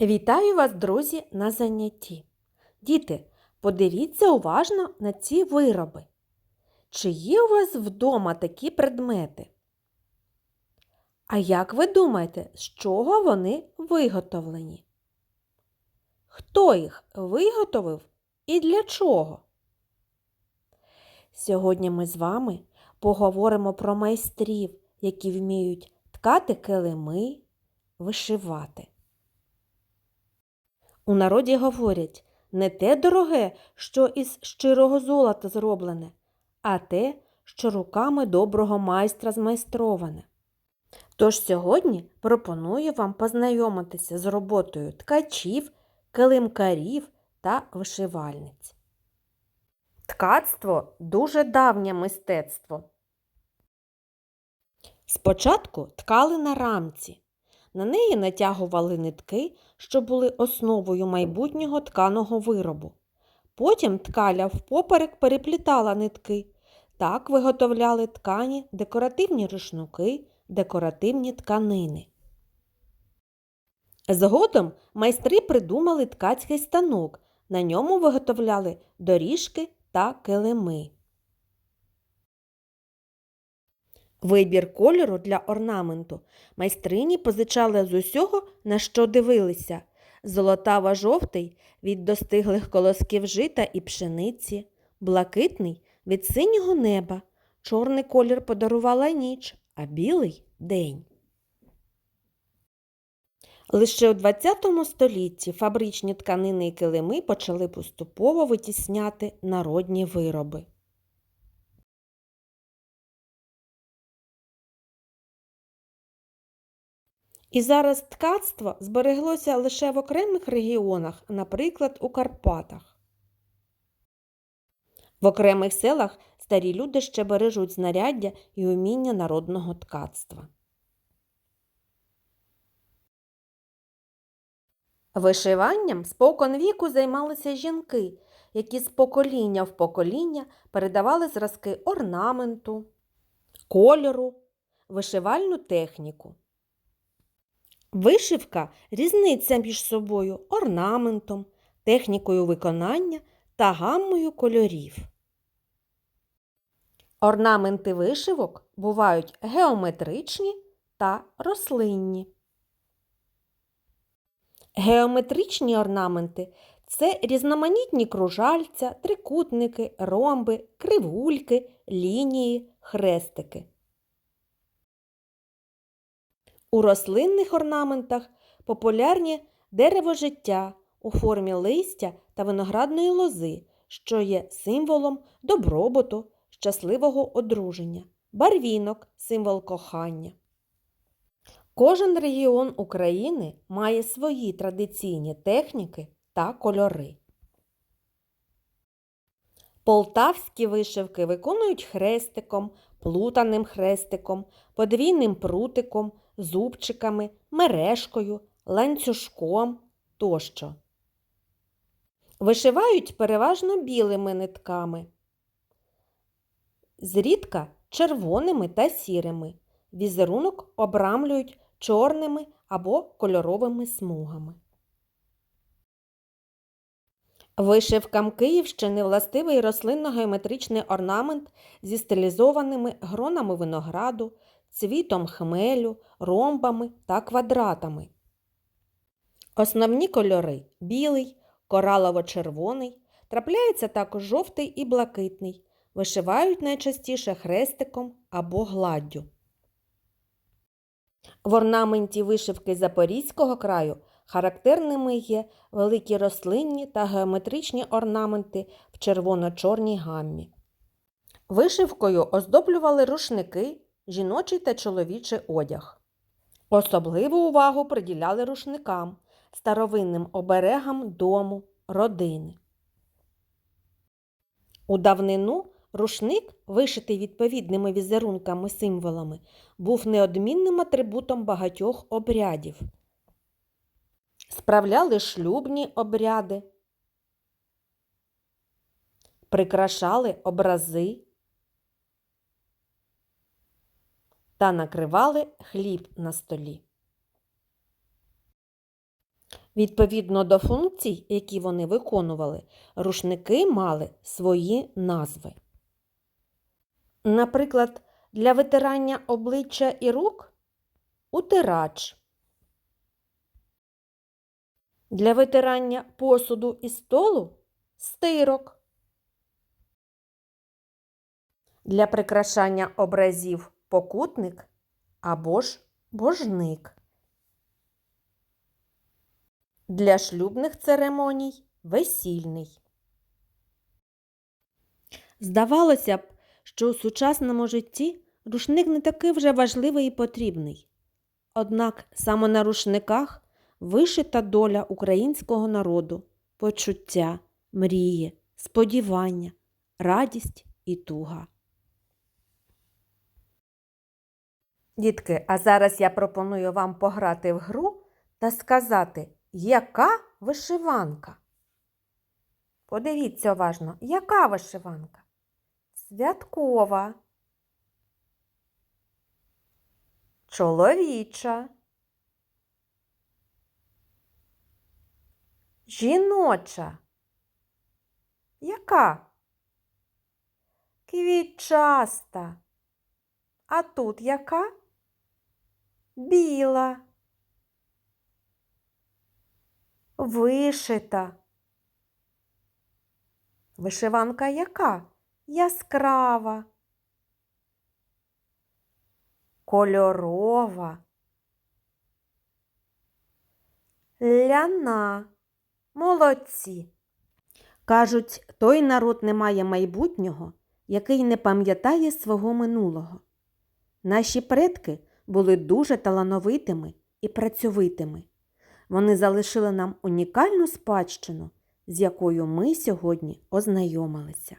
Вітаю вас, друзі, на занятті. Діти, подивіться уважно на ці вироби. Чи є у вас вдома такі предмети? А як ви думаєте, з чого вони виготовлені? Хто їх виготовив і для чого? Сьогодні ми з вами поговоримо про майстрів, які вміють ткати килими, вишивати. У народі говорять не те дороге, що із щирого золота зроблене, а те, що руками доброго майстра змайстроване. Тож сьогодні пропоную вам познайомитися з роботою ткачів, килимкарів та вишивальниць. Ткацтво дуже давнє мистецтво. Спочатку ткали на рамці. На неї натягували нитки, що були основою майбутнього тканого виробу. Потім ткаля впоперек переплітала нитки. Так виготовляли ткані декоративні рушнуки, декоративні тканини. Згодом майстри придумали ткацький станок. На ньому виготовляли доріжки та килими. Вибір кольору для орнаменту майстрині позичали з усього, на що дивилися. Золотаво-жовтий від достиглих колосків жита і пшениці, блакитний від синього неба, чорний колір подарувала ніч, а білий день. Лише у ХХ столітті фабричні тканини і килими почали поступово витісняти народні вироби. І зараз ткацтво збереглося лише в окремих регіонах, наприклад, у Карпатах. В окремих селах старі люди ще бережуть знаряддя і уміння народного ткацтва. Вишиванням спокон віку займалися жінки, які з покоління в покоління передавали зразки орнаменту, кольору, вишивальну техніку. Вишивка різниця між собою орнаментом, технікою виконання та гаммою кольорів. Орнаменти вишивок бувають геометричні та рослинні. Геометричні орнаменти це різноманітні кружальця, трикутники, ромби, кривульки, лінії, хрестики. У рослинних орнаментах популярні дерево життя у формі листя та виноградної лози, що є символом добробуту, щасливого одруження, барвінок символ кохання. Кожен регіон України має свої традиційні техніки та кольори. Полтавські вишивки виконують хрестиком, плутаним хрестиком, подвійним прутиком, зубчиками, мережкою, ланцюжком тощо. Вишивають переважно білими нитками, зрідка червоними та сірими. Візерунок обрамлюють чорними або кольоровими смугами. Вишивкам Київщини властивий рослинно-геометричний орнамент зі стилізованими гронами винограду, цвітом хмелю, ромбами та квадратами. Основні кольори білий, коралово-червоний, трапляється також жовтий і блакитний. Вишивають найчастіше хрестиком або гладдю. В орнаменті вишивки Запорізького краю характерними є великі рослинні та геометричні орнаменти в червоно-чорній гаммі. Вишивкою оздоблювали рушники, жіночий та чоловічий одяг. Особливу увагу приділяли рушникам, старовинним оберегам дому, родини. У давнину рушник, вишитий відповідними візерунками символами, був неодмінним атрибутом багатьох обрядів. Справляли шлюбні обряди, прикрашали образи та накривали хліб на столі. Відповідно до функцій, які вони виконували, рушники мали свої назви. Наприклад, для витирання обличчя і рук утирач. Для витирання посуду і столу стирок. Для прикрашання образів покутник або ж божник. Для шлюбних церемоній весільний. Здавалося б, що у сучасному житті рушник не такий вже важливий і потрібний. Однак саме на рушниках вишита доля українського народу, почуття, мрії, сподівання, радість і туга. Дітки, а зараз я пропоную вам пограти в гру та сказати, яка вишиванка? Подивіться уважно, яка вишиванка? Святкова. Чоловіча. Жіноча. Яка? Квітчаста. А тут яка? Біла. Вишита. Вишиванка яка? Яскрава. Кольорова. Ляна. Молодці. Кажуть, той народ не має майбутнього, який не пам'ятає свого минулого. Наші предки були дуже талановитими і працьовитими. Вони залишили нам унікальну спадщину, з якою ми сьогодні ознайомилися.